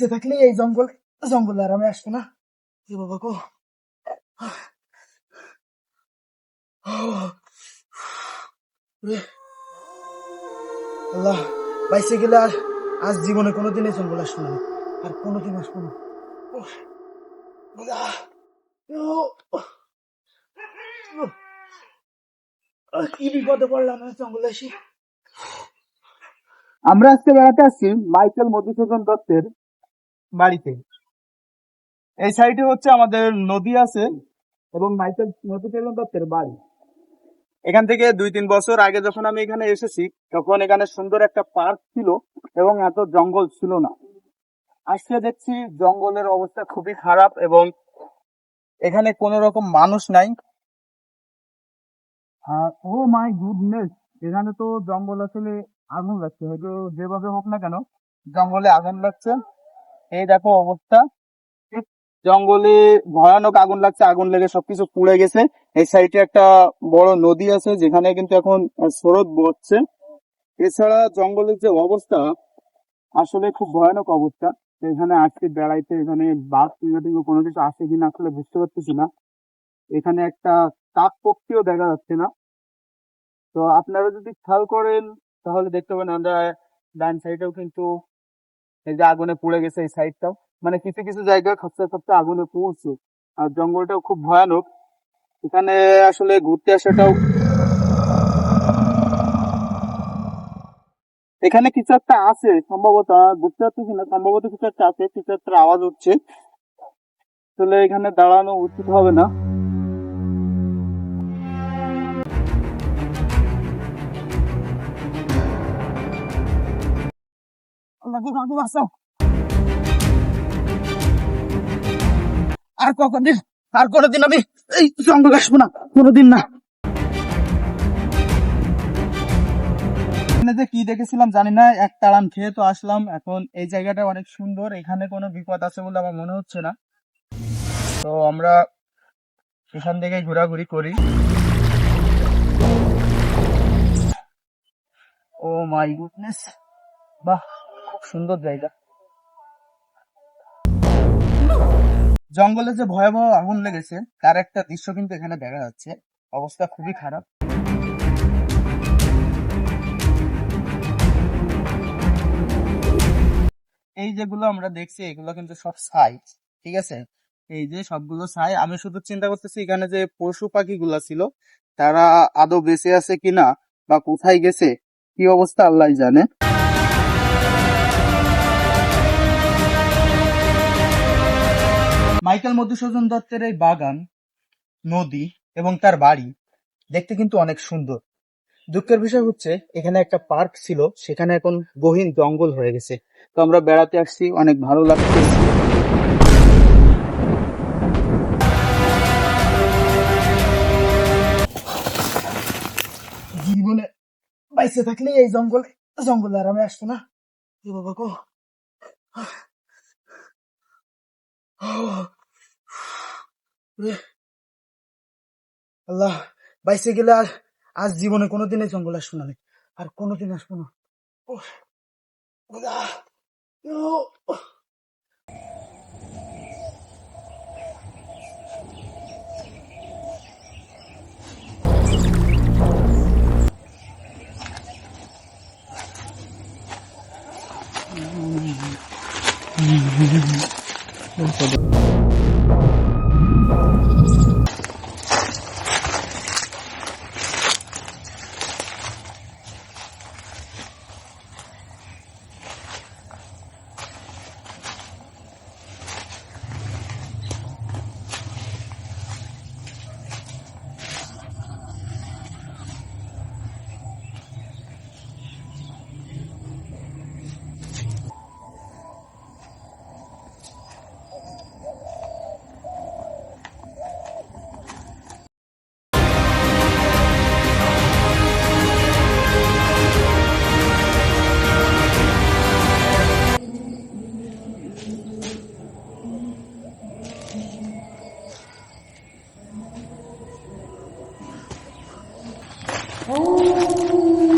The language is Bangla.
বাইসে থাকলে এই জঙ্গল জঙ্গল আর আমি আসব না। এ বাবা গো। আল্লাহ, বাইসে গেলে আর আজ জীবনে কোনোদিন এই জঙ্গল আসব না। আর কোনোদিন আসব না। কি বিপদে পড়লাম জঙ্গলে এসে। আমরা আজকে বেড়াতে আসছি মাইকেল মধুসূদন দত্তের বাড়িতে। এই সাইডে হচ্ছে আমাদের নদী আছে এবং মাইকেল দত্তের বাড়ি। এখান থেকে দুই তিন বছর আগে যখন আমি এখানে এসেছি, তখন এখানে সুন্দর একটা পার্ক ছিল এবং এত জঙ্গল ছিল না। আজকে দেখছি জঙ্গলের অবস্থা খুবই খারাপ এবং এখানে কোনো রকম মানুষ নাই। ও মাই গুডনেস, এখানে তো জঙ্গল আসলে আগুন লাগছে। হয়তো যেভাবে হোক না কেন, জঙ্গলে আগুন লাগছে। এই দেখো অবস্থা। জঙ্গলে ভয়ানক আগুন লাগছে, আগুন লেগে সবকিছু পুড়ে গেছে। এই সাইডে একটা বড় নদী আছে, যেখানে কিন্তু এখন স্রোত বচ্ছে এছাড়া জঙ্গলের যে অবস্থা, আসলে খুব ভয়ানক অবস্থা। এখানে আজকে বেড়াইতে এখানে বাস টিংবা কোনো কিছু আসে কিনা আসলে বুঝতে পারতেছি না। এখানে একটা কাক পক্ষীও দেখা যাচ্ছে না। তো আপনারা যদি খেয়াল করেন, তাহলে দেখতে পাবেন আমরা ডান সাইডেও কিন্তু এই যে আগুনে পুড়ে গেছে এই সাইডটাও মানে কিছু কিছু জায়গায় খপসা খপসা আগুনে পড়ছে। আর জঙ্গলটাও খুব ভয়ানক। এখানে আসলে ঘুরতে আসাটাও এখানে কিছু একটা আছে সম্ভবত আহ, বুঝতে পারতেছি না। সম্ভবত কিছু একটা আছে কিছু একটা আওয়াজ হচ্ছে। আসলে এখানে দাঁড়ানো উচিত হবে না। আমাকে আমাকে বাঁচাও আর কখনদিন আর কোনোদিন আমি এই জঙ্গল আসব না, কোনোদিন না। এখানে যে কি দেখেছিলাম জানি না, এক তাড়ান খেয়ে তো আসলাম। এখন এই জায়গাটা অনেক সুন্দর, এখানে কোনো বিপদ আছে বলে আমার মনে হচ্ছে না। তো আমরা এখান থেকে ঘোরাঘুরি করি। ও মাই গুডনেস বাহ! সুন্দর জায়গা। জঙ্গলে যে ভয়াবহ আগুন লেগেছে, তার একটা দৃশ্য কিন্তু এখানে দেখা যাচ্ছে। অবস্থা খুবই খারাপ। এই যেগুলো আমরা দেখছি, এগুলো কিন্তু সব ছাই, ঠিক আছে? এই যে সবগুলো ছাই, আমি শুধু চিন্তা করতেছি এখানে যে পশু পাখি গুলা ছিল, তারা আদৌ বেঁচে আছে কিনা বা কোথায় গেছে, কি অবস্থা আল্লাহ জানে। মাইকেল মধুসূদন দত্তের এই বাগান, নদী এবং তার বাড়ি দেখতে কিন্তু অনেক সুন্দর। দুঃখের বিষয় হচ্ছে, এখানে একটা পার্ক ছিল, সেখানে এখন গহীন জঙ্গল হয়ে গেছে। তো আমরা বেড়াতে আসছি, অনেক ভালো লাগছে। জীবনে বাইসে থাকলে এই জঙ্গল জঙ্গল আর আমি আসব না। বাবা আল্লাহ বাইসে গেলে আর আজ জীবনে কোনোদিন এই জঙ্গল আসব না। আর কোনোদিন আসব না। আল্লাহ, ও, Oh.